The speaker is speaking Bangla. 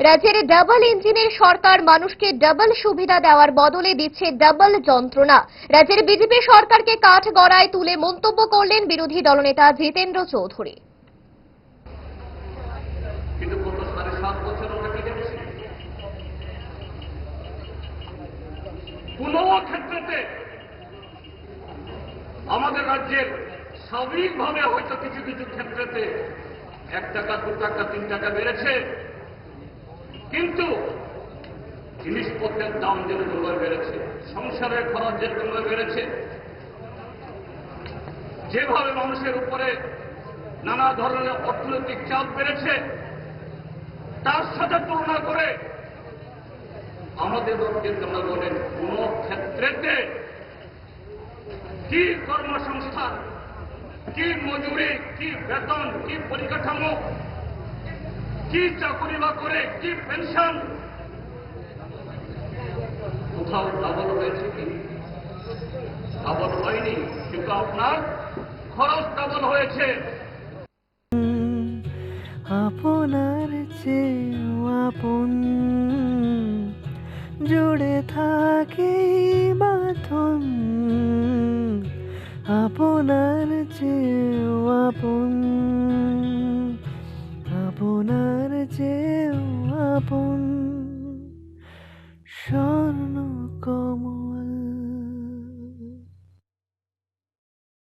রাজ্যের ডাবল ইঞ্জিনের সরকার মানুষকে ডাবল সুবিধা দেওয়ার বদলে দিচ্ছে ডাবল যন্ত্রণা। রাজ্যের বিজেপি সরকারকে কাঠ গড়ায় তুলে মন্তব্য করলেন বিরোধী দলনেতা জিতেন্দ্র চৌধুরী। আমাদের রাজ্যের স্বাভাবিকভাবে হয়তো কিছু কিছু ক্ষেত্রেতে এক টাকা, দু টাকা, তিন টাকা বেড়েছে। কিন্তু জিনিসপত্রের দাম যেরকম ভাবে বেড়েছে, সংসারের খরচ যেরকম ভাবে বেড়েছে, যেভাবে মানুষের উপরে নানা ধরনের অর্থনৈতিক চাপ বেড়েছে, তার সাথে তুলনা করে আমাদের দলকে তোমরা বলেন, কোন ক্ষেত্রেতে কি কর্মসংস্থান, কি মজুরি, কি বেতন, কি পরিকাঠামো কি চাকরি বা করে, কি পেনশন কোথাও ডাবল হয়েছে কি? ডাবল হয়নি, কিন্তু আপনার খরচ ডাবল হয়েছে। আপনার চেয়েও আপন জুড়ে থাকে বাঁধন আপনার চেয়েও আপন আপন